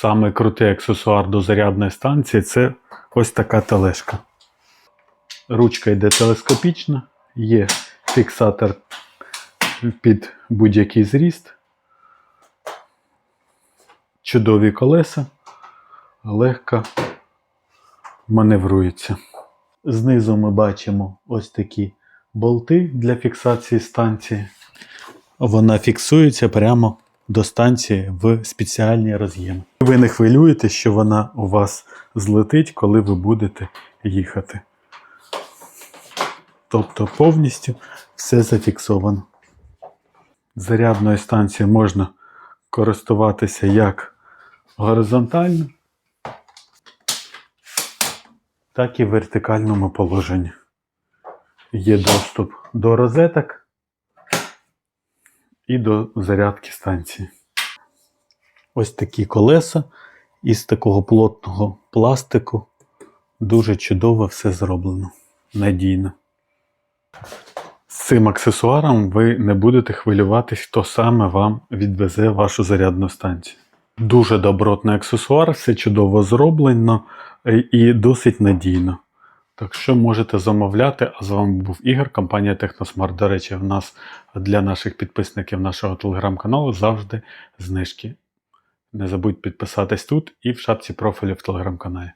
Саме крутий аксесуар до зарядної станції це ось така тележка. Ручка йде телескопічна, є фіксатор під будь-який зріст, чудові колеса, легко маневрується. Знизу ми бачимо ось такі болти для фіксації станції. Вона фіксується прямо до станції в спеціальні роз'єми. Ви не хвилюєте, що вона у вас злетить, коли ви будете їхати. Тобто повністю все зафіксовано. Зарядною станцією можна користуватися як горизонтально, так і в вертикальному положенні. Є доступ до розеток і до зарядки станції. Ось такі колеса із такого плотного пластику. Дуже чудово все зроблено. Надійно. З цим аксесуаром ви не будете хвилюватись, хто саме вам відвезе вашу зарядну станцію. Дуже добротний аксесуар, все чудово зроблено е, і досить надійно. Так що можете замовляти. А з вами був Ігор, компанія Техносмарт. До речі, в нас для наших підписників нашого телеграм-каналу завжди знижки. Не забудь підписатись тут і в шапці профілю в телеграм-каналі.